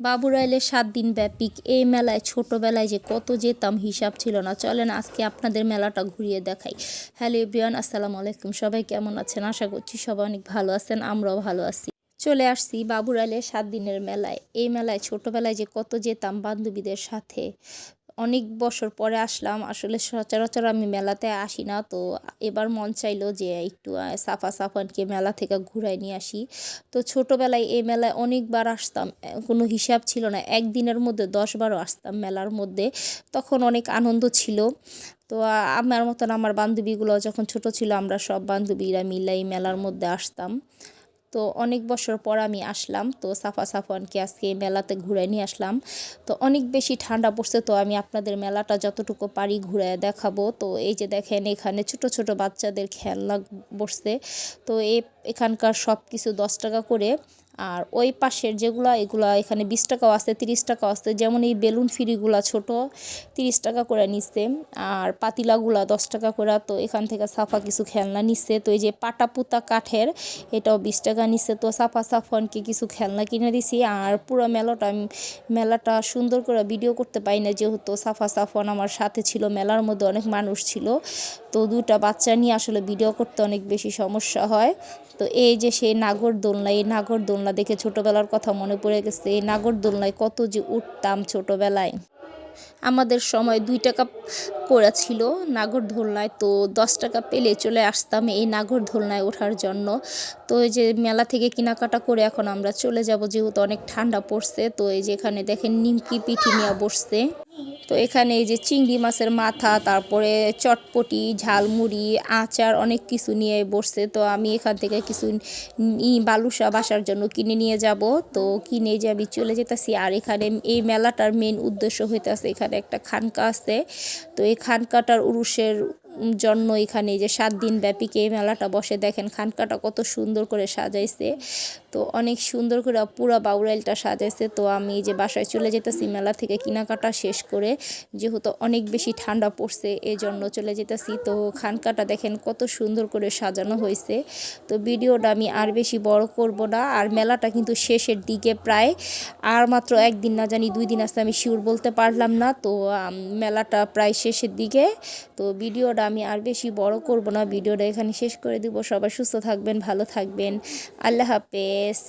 বাবুরাইলে সাত দিন ব্যাপিক এই মেলায় ছোটোবেলায় যে কত যেতাম হিসাব ছিল না। চলেন আজকে আপনাদের মেলাটা ঘুরিয়ে দেখাই। হ্যালো এভরিওয়ান, আসসালামু আলাইকুম। সবাই কেমন আছেন? আশা করছি সবাই অনেক ভালো আছেন, আমরাও ভালো আছি। চলে আসছি বাবুরাইলে সাত দিনের মেলায়। এই মেলায় ছোটোবেলায় যে কত যেতাম বান্ধবীদের সাথে। অনেক বছর পরে আসলাম। আসলে সচরাচর আমি মেলাতে আসি না। তো এবার মন চাইলো যে একটু সাফা সাফানকে মেলা থেকে ঘুরাই নিয়ে আসি। তো ছোটোবেলায় এই মেলায় অনেকবার আসতাম। কোনো হিসাব ছিল না। একদিনের মধ্যে দশ বারও আসতাম মেলার মধ্যে। তখন অনেক আনন্দ ছিল। তো আমার মতন আমার বান্ধবীগুলো যখন ছোট ছিল, আমরা সব বান্ধবীরা মিলে এই মেলার মধ্যে আসতাম। তো অনেক বছর পর আমি আসলাম, তো সাফা সাফানকে আজকে এই মেলাতে ঘুরে নিয়ে আসলাম। তো অনেক বেশি ঠান্ডা পড়ছে, তো আমি আপনাদের মেলাটা যতটুকু পারি ঘুরে দেখাবো। তো এই যে দেখেন এখানে ছোট ছোট বাচ্চাদের খেলনা বসছে, তো এ এখানকার সব কিছু দশ টাকা করে। আর ওই পাশের যেগুলা, এগুলা এখানে বিশ টাকাও আছে তিরিশ টাকাও আছে যেমন এই বেলুন ফিরিগুলা ছোট, তিরিশ টাকা করে নিচ্ছে। আর পাতিলাগুলা দশ টাকা করে। তো এখান থেকে সাফা কিছু খেলনা নিচ্ছে। তো এই যে পাটা পুতা কাঠের, এটাও বিশ টাকা নিচ্ছে। তো সাফা সাফনকে কিছু খেলনা কিনে দিছি। আর পুরো মেলাটা মেলাটা সুন্দর করে ভিডিও করতে পারি না। যেহেতু সাফা সাফন আমার সাথে ছিল, মেলার মধ্যে অনেক মানুষ ছিল। তো দুটা বাচ্চা নিয়ে আসলে ভিডিও করতে অনেক বেশি সমস্যা হয়। তো এই যে সেই নাগরদোলনা এই নাগরদোলনা দেখে ছোটবেলার কথা মনে পড়ে গেছে, এই নাগরদোলনায় কত যে উঠতাম ছোটবেলায়। আমাদের সময় দুই টাকা করে ছিল নাগরদোলনায় তো দশ টাকা পেলে চলে আসতাম এই নাগরদোলনায় ওঠার জন্য। তো এই যে মেলা থেকে কেনাকাটা করে এখন আমরা চলে যাব, যেহেতু অনেক ঠান্ডা পড়ছে, তো এই যে এখানে দেখেন নিমকি পিঠি নিয়ে বসছে। তো এখানে এই যে চিংড়ি মাছের মাথা, তারপরে চটপটি, ঝালমুড়ি, আচার অনেক কিছু নিয়ে বসছে। তো আমি এখান থেকে কিছু বালুসা বাসার জন্য কিনে নিয়ে যাব। তো কিনে যে আমি চলে যেতেছি, আর এখানে এই মেলাটার মেন উদ্দেশ্য হইতেছে, এখানে একটা খানকা আছে। তো এই খানকাটার উরুষের জন্য এখানে যে সাত দিন ব্যাপী এই মেলাটা বসে দেখেন, খানকাটা কত সুন্দর করে সাজাইছে। তো অনেক সুন্দর করে পুরা বাউরাইলটা সাজাইছে। তো আমি যে বাসায় চলে যেতেছি, মেলা থেকে কেনাকাটা শেষ করে যেহেতু অনেক বেশি ঠান্ডা পড়ছে এই জন্য চলে যেতেছি। তো খানকাটা দেখেন কত সুন্দর করে সাজানো হয়েছে। তো ভিডিওটা আমি আর বেশি বড় করব না, আর মেলাটা কিন্তু শেষের দিকে প্রায় আর মাত্র একদিন না জানি দুই দিন আসতে আমি শিওর বলতে পারলাম না। তো মেলাটা প্রায় শেষের দিকে। তো ভিডিওটা আমি আর বেশি বড় করব না। ভিডিওটা এখানে শেষ করে দিব। সবাই সুস্থ থাকবেন, ভালো থাকবেন। আল্লাহ হাফেজ।